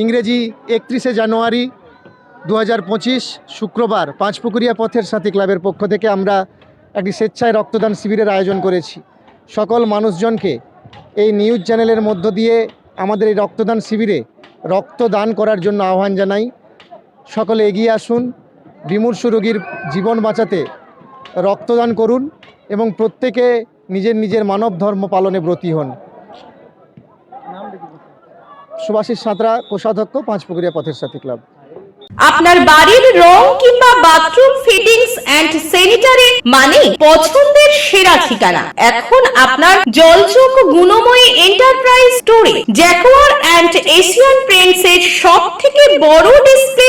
ইংরেজি একত্রিশে জানুয়ারি দু হাজার পঁচিশ শুক্রবার পাঁচপুকুরিয়া পথের সাথী ক্লাবের পক্ষ থেকে আমরা একটি স্বেচ্ছায় রক্তদান শিবিরের আয়োজন করেছি। সকল মানুষজনকে এই নিউজ চ্যানেলের মধ্য দিয়ে আমাদের এই রক্তদান শিবিরে রক্তদান করার জন্য আহ্বান জানাই। সকলে এগিয়ে আসুন, বিমূর্ষ রোগীর জীবন বাঁচাতে রক্তদান করুন এবং প্রত্যেকে নিজের নিজের মানব ধর্ম পালনে ব্রতী হন। সুভাষিস সাঁতরা, কোষাধ্যক্ষ, পাঁচপুকুরিয়া পথের সাথী ক্লাব। আপনার বাড়ির রং কিংবা বাথরুম ফিটিংস এন্ড স্যানিটারি মানে পছন্দের সেরা ঠিকানা। এখন আপনার জলচক গুণময়ী এন্টারপ্রাইজ স্টোরে জ্যাকোয়ার এন্ড এশিয়ান প্রিন্টস এর সব থেকে বড় ডিসপ্লে